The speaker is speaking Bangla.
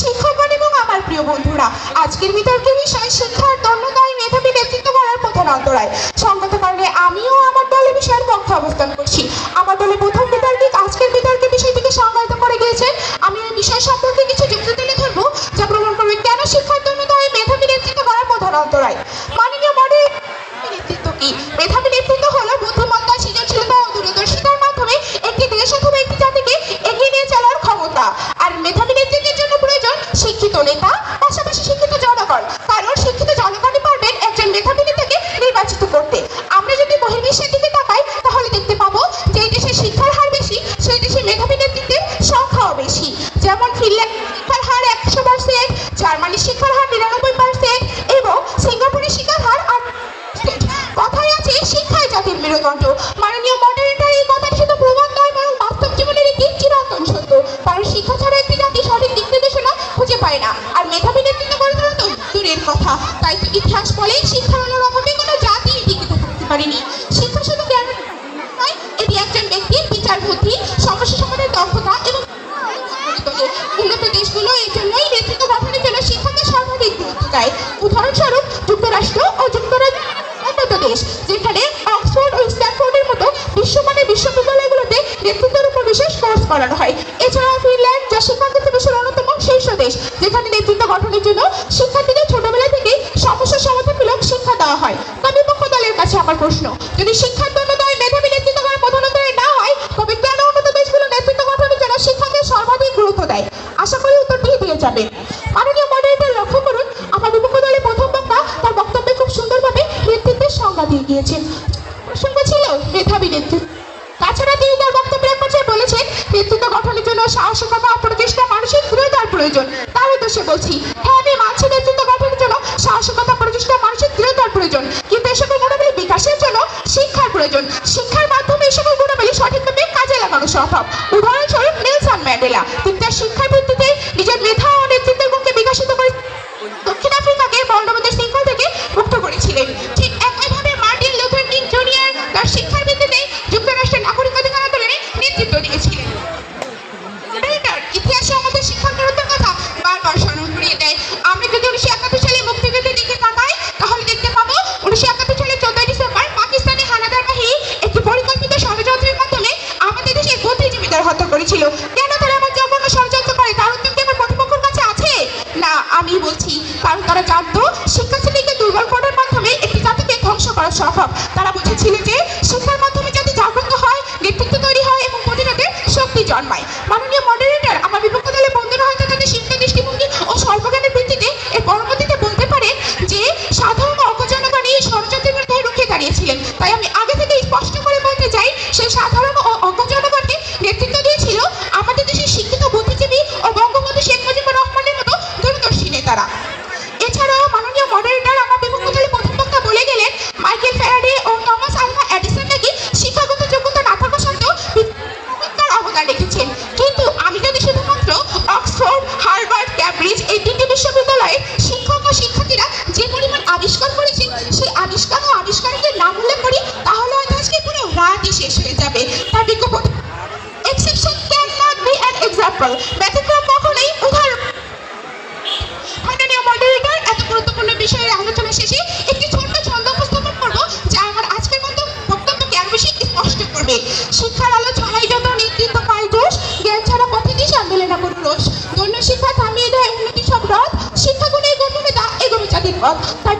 শিক্ষকগণ এবং আমার প্রিয় বন্ধুরা, আজকের বিতর্কের বিষয় শিক্ষার দন্যতায় মেধাবী নেতৃত্ব করার প্রধান অন্তরায়। সঙ্গত কারণে আমিও আমার দলের বিষয়ের পক্ষে অবস্থান করছি। আমার দলের প্রথম বিতর্কিক আজকের বিতর্কের বিষয়টিকে সংজ্ঞায়িত করে গিয়েছেন আমি এই বিষয় সম্পর্কে কিছু যুক্তি তুলে ধরবো, যা প্রমাণ করবে কেন শিক্ষার দন্যতায় মেধাবী নেতৃত্ব করার প্রধান অন্তরায়। নেতা পাশাপাশি শিক্ষিত জনগণ। কারণ শিক্ষিত জনগণই পারবেন একজন মেধাবী নেতাকে নির্বাচিত করতে। আমরা যদি বহির্বিশ্বের দিকে তাকাই, তাহলে দেখতে পাবো যে এই দেশে শিক্ষার হার বেশি, সেই দেশে মেধাবী নেতৃত্বের সংখ্যাও বেশি। যেমন ফিনল্যান্ড শিক্ষার হার একশো পার্সেন্ট জার্মানির শিক্ষার হার নিরানব্বই পার্সেন্ট এবং সিঙ্গাপুরের শিক্ষার হার আট কথায় আছে শিক্ষায় জাতির মেরুদণ্ড। মাননীয় মডারেটর এই কথাটি ইতিহাস বলে শিক্ষার অভাবে কোনো জাতি টিকে থাকতে পারেনি। শিক্ষা শুধু জ্ঞান নয়, এটি একজন ব্যক্তির বিচার বুদ্ধি, সমস্যা সমাধানের দক্ষতা এবং উন্নত দেশগুলো এই জন্যই নেতৃত্ব গঠনের জন্য শিক্ষাকে সর্বাধিক গুরুত্ব দেয়। উদাহরণস্বরূপ, যুক্তরাষ্ট্র ও যুক্তরাজ্য উন্নত দেশ, যেখানে অক্সফোর্ড ও স্ট্যানফোর্ডের মতো বিশ্বমানের বিশ্ববিদ্যালয়গুলোতে নেতৃত্বের উপর বিশেষ কোর্স করানো হয়। এছাড়াও ফিনল্যান্ড যা শিক্ষাক্ষেত্রে বিশ্বের অন্যতম শীর্ষ দেশ, যেখানে নেতৃত্ব গঠনের জন্য আমার প্রশ্ন। যদি শিক্ষার দন্যতায় মেধাবী নেতৃত্ব করার প্রধানত না হয়, তবে কেন উন্নত দেশগুলো নেতৃত্ব গঠনের জন্য শিক্ষাকে সর্বাধিক গুরুত্ব দেয়? আশা করি উত্তরটি দিয়ে যাবে। মাননীয় মডারেটর লক্ষ্য করুন, আমার বিপক্ষ দলের প্রথম বক্তা তার বক্তব্যে খুব সুন্দরভাবে নেতৃত্বের সংজ্ঞা দিয়ে গিয়েছেন। প্রসঙ্গ ছিল, মেধাবী নেতৃত্ব। তাছাড়া তিনি তার বক্তব্যের পর্যায়ে বলেছেন, নেতৃত্ব গঠনের জন্য সাহসিকতা প্রচেষ্টা মানসিক দৃঢ়তার প্রয়োজন। তার উদ্দেশ্যে বলছি হ্যাঁ আমি মানছি নেতৃত্ব গঠনের জন্য সাহসিকতা প্রচেষ্টা মানসিক দৃঢ়তার প্রয়োজন। কিন্তু এই সকল প্রয়োজন। শিক্ষার মাধ্যমে সকল গুণাবলী সঠিকভাবে কাজে লাগানো সম্ভব। উদাহরণস্বরূপ নেলসন ম্যান্ডেলা, তিনি তার শিক্ষার ভিত্তিতে নিজের মেধা ও নেতৃত্বের গুণকে বিকশিত করে দক্ষিণ আফ্রিকাকে বর্ণবাদের শৃঙ্খল থেকে মুক্ত করেছিলেন। ঠিক একইভাবে মার্টিন লুথার কিং জুনিয়র তার শিক্ষার ভিত্তিতে যুক্তরাষ্ট্রের নাগরিক অধিকার আন্দোলনে নেতৃত্ব দিয়েছিলেন। ইতিহাসে আমাদের শিক্ষার গুরুত্বের কথা বারবার স্মরণ করিয়ে দেয়। আমরা যদি উনিশশো করেছিল। কেন তারা আমার জঘন্য ষড়যন্ত্র করে? তার উত্তর কি আমার প্রতিপক্ষের কাছে আছে? না, আমি বলছি, কারণ তারা জানতো শিক্ষা শ্রেণীকে দুর্বল করার মাধ্যমে একটি জাতিকে ধ্বংস করা সম্ভব। তারা বুঝেছিল যে শিক্ষার মাধ্যমে জাতি জাগ্রত হয়, নেতৃত্ব তৈরি হয় এবং প্রতিরোধের শক্তি জন্মায়। মাননীয় মডারেটর আমার বিপক্ষ দলের বন্ধুরা হয়তো তাদের শিক্ষা, দৃষ্টিভঙ্গি ও স্বল্পজ্ঞানের ভিত্তিতে এর পরবর্তীতে বলতে পারে যে, সাধারণ অজ্ঞজনগণ এই ষড়যন্ত্রের বিরুদ্ধে রুখে দাঁড়িয়েছিলেন। তাই আমি আগে থেকে স্পষ্ট করে বলতে চাই, সেই সাধারণ ও অজ্ঞজনগণকে নেতৃত্ব দিয়েছিল মডারেটর দলের প্রথম বক্তা বলে গেলেন, মাইকেল ফ্যারাডে ও টমাস আলভা এডিসন নাকি শিক্ষাগত যোগ্যতা না থাকা সত্ত্বেও বিজ্ঞান অবদান রেখেছেন। কিন্তু আমি যদি শুধুমাত্র অক্সফোর্ড, হার্ভার্ড, ক্যামব্রিজ এই তিনটি বিশ্ববিদ্যালয়ের শিক্ষক ও শিক্ষার্থীরা যে পরিমাণ আবিষ্কার করেছেন, সেই আবিষ্কার ও আবিষ্কারকের নাম উল্লেখ করি, তাহলে হয়তো আজকে পুরো রাতই শেষ হয়ে যাবে। তার বিজ্ঞাপন। Exception can not be an example ব্যতিক্রম বিষয়ের আলোচনা শেষে একটি ছোট্ট ছন্দ উপস্থাপন করব, যা আমার আজকের মতো বক্তব্যকে আরও বেশি স্পষ্ট করবে। শিক্ষার আলো ছড়াই যত নেতৃত্ব পায় দোষ, জ্ঞান ছাড়া পথে কি মেলে করু রোষ। দৈন্য শিক্ষা থামিয়ে দেয় উন্নতি সব রথ, শিক্ষা গুণে গঠনে দা এগোনো জাতির পথ। তাই